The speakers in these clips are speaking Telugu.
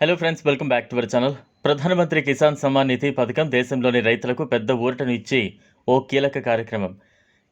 Hello friends welcome back to our channel ప్రధానమంత్రి కిసాన్ సమ్మాన్ నిధి పథకం దేశంలోని రైతులకు పెద్ద ఊరటను ఇచ్చి ఓ కీలక కార్యక్రమం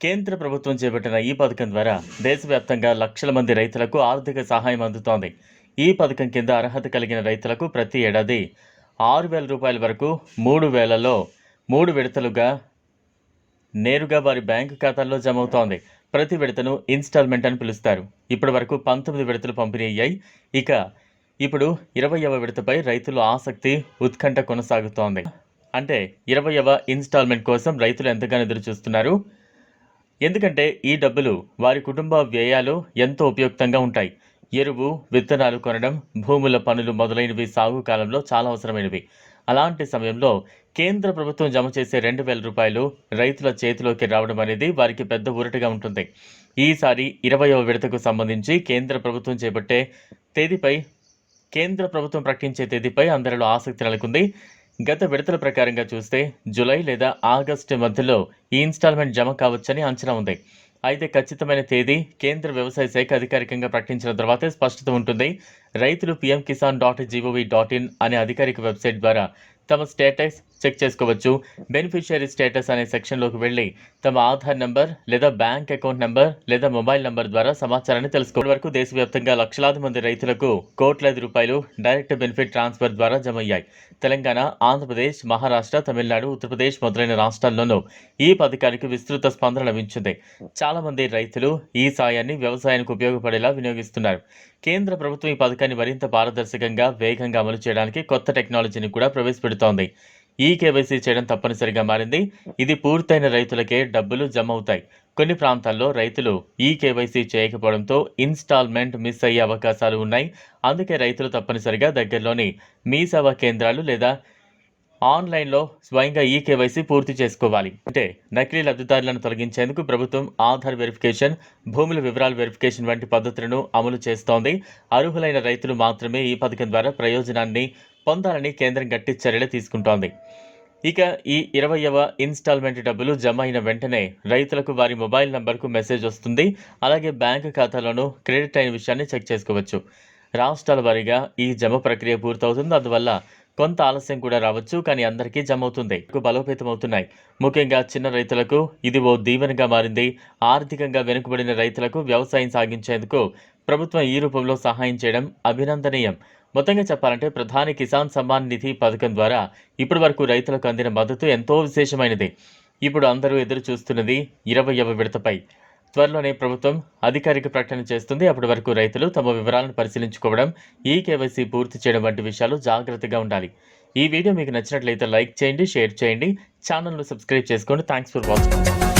కేంద్ర ప్రభుత్వం చేపట్టిన ఈ పథకం ద్వారా దేశవ్యాప్తంగా లక్షల మంది రైతులకు ఆర్థిక సహాయం అందుతోంది ఈ పథకం కింద అర్హత కలిగిన రైతులకు ప్రతి ఏడాది ఆరు వేల రూపాయల వరకు మూడు వేలలో మూడు విడతలుగా నేరుగా వారి బ్యాంకు ఖాతాల్లో జమ అవుతోంది ప్రతి విడతను ఇన్స్టాల్మెంట్ అని పిలుస్తారు ఇప్పటి వరకు పంతొమ్మిది విడతలు పంపిణీ అయ్యాయి ఇక ఇప్పుడు ఇరవయవ విడతపై రైతుల ఆసక్తి ఉత్కంఠ కొనసాగుతోంది. అంటే ఇరవయవ ఇన్స్టాల్మెంట్ కోసం రైతులు ఎంతగానో ఎదురు చూస్తున్నారు ఎందుకంటే ఈ డబ్బులు వారి కుటుంబ వ్యయాలు ఎంతో ఉపయుక్తంగా ఉంటాయి. ఎరువు విత్తనాలు కొనడం భూముల పనులు మొదలైనవి సాగు కాలంలో చాలా అవసరమైనవి. అలాంటి సమయంలో కేంద్ర ప్రభుత్వం జమ చేసే రెండు వేల రూపాయలు రైతుల చేతిలోకి రావడం అనేది వారికి పెద్ద ఊరటగా ఉంటుంది. ఈసారి ఇరవయవ విడతకు సంబంధించి కేంద్ర ప్రభుత్వం చేపట్టే తేదీపై కేంద్ర ప్రభుత్వం ప్రకటించే తేదీపై అందరిలో ఆసక్తి నెలకొంది. గత విడతల ప్రకారంగా చూస్తే జూలై లేదా ఆగస్టు మధ్యలో ఈ ఇన్స్టాల్మెంట్ జమ కావచ్చని అంచనా ఉంది. అయితే ఖచ్చితమైన తేదీ కేంద్ర వ్యవసాయ శాఖ అధికారికంగా ప్రకటించిన తర్వాతే స్పష్టత ఉంటుంది. రైతులు PM Kisan dot gov dot in అనే అధికారిక వెబ్సైట్ ద్వారా తమ స్టేటస్ చెక్ చేసుకోవచ్చు. బెనిఫిషియరీ స్టేటస్ అనే సెక్షన్లోకి వెళ్ళి తమ ఆధార్ నెంబర్ లేదా బ్యాంక్ అకౌంట్ నెంబర్ లేదా మొబైల్ నెంబర్ ద్వారా సమాచారాన్ని తెలుసుకోవడం వరకు దేశవ్యాప్తంగా లక్షలాది మంది రైతులకు కోట్లాది రూపాయలు డైరెక్ట్ బెనిఫిట్ ట్రాన్స్ఫర్ ద్వారా జమ అయ్యాయి తెలంగాణ ఆంధ్రప్రదేశ్ మహారాష్ట్ర తమిళనాడు ఉత్తరప్రదేశ్ మొదలైన రాష్ట్రాల్లోనూ ఈ పథకానికి విస్తృత స్పందన లభించింది. చాలామంది రైతులు ఈ సాయాన్ని వ్యవసాయానికి ఉపయోగపడేలా వినియోగిస్తున్నారు. కేంద్ర ప్రభుత్వం ఈ పథకాన్ని మరింత పారదర్శకంగా వేగంగా అమలు చేయడానికి కొత్త టెక్నాలజీని కూడా ప్రవేశపెడుతోంది. ఈ కేవైసీ చేయడం తప్పనిసరిగా మారింది. ఇది పూర్తయిన రైతులకే డబ్బులు జమ అవుతాయి కొన్ని ప్రాంతాల్లో రైతులు ఈ కేవైసీ చేయకపోవడంతో ఇన్స్టాల్మెంట్ మిస్ అయ్యే అవకాశాలు ఉన్నాయి. అందుకే రైతులు తప్పనిసరిగా దగ్గరలోని మీ సేవా కేంద్రాలు లేదా ఆన్లైన్లో స్వయంగా ఈ కేవైసీ పూర్తి చేసుకోవాలి. అంటే నకిలీ లబ్ధిదారులను తొలగించేందుకు ప్రభుత్వం ఆధార్ వెరిఫికేషన్ భూముల వివరాల వెరిఫికేషన్ వంటి పద్ధతులను అమలు చేస్తోంది. అర్హులైన రైతులు మాత్రమే ఈ పథకం ద్వారా ప్రయోజనాన్ని పొందాలని కేంద్రం గట్టి చర్యలు తీసుకుంటోంది. ఇక ఈ ఇరవయవ ఇన్స్టాల్మెంట్ డబ్బులు జమ అయిన వెంటనే రైతులకు వారి మొబైల్ నంబర్కు మెసేజ్ వస్తుంది. అలాగే బ్యాంకు ఖాతాలోనూ క్రెడిట్ అయిన విషయాన్ని చెక్ చేసుకోవచ్చు. రాష్ట్రాల వారీగా ఈ జమ ప్రక్రియ పూర్తవుతుంది. అందువల్ల కొంత ఆలస్యం కూడా రావచ్చు కానీ అందరికీ జమ అవుతుంది బలోపేతం అవుతున్నాయి ముఖ్యంగా చిన్న రైతులకు ఇది ఓ దీవెనగా మారింది. ఆర్థికంగా వెనుకబడిన రైతులకు వ్యవసాయం సాగించేందుకు ప్రభుత్వం ఈ రూపంలో సహాయం చేయడం అభినందనీయం. మొత్తంగా చెప్పాలంటే ప్రధాని కిసాన్ సమ్మాన్ నిధి పథకం ద్వారా ఇప్పటి వరకు రైతులకు అందిన మద్దతు ఎంతో విశేషమైనది. ఇప్పుడు అందరూ ఎదురు చూస్తున్నది ఇరవయవ విడతపై. త్వరలోనే ప్రభుత్వం అధికారిక ప్రకటన చేస్తుంది. అప్పటి వరకు రైతులు తమ వివరాలను పరిశీలించుకోవడం ఈ కేవైసీ పూర్తి చేయడం వంటి విషయాలు జాగ్రత్తగా ఉండాలి. ఈ వీడియో మీకు నచ్చినట్లయితే లైక్ చేయండి షేర్ చేయండి. ఛానల్ను సబ్స్క్రైబ్ చేసుకోండి. Thanks for watching.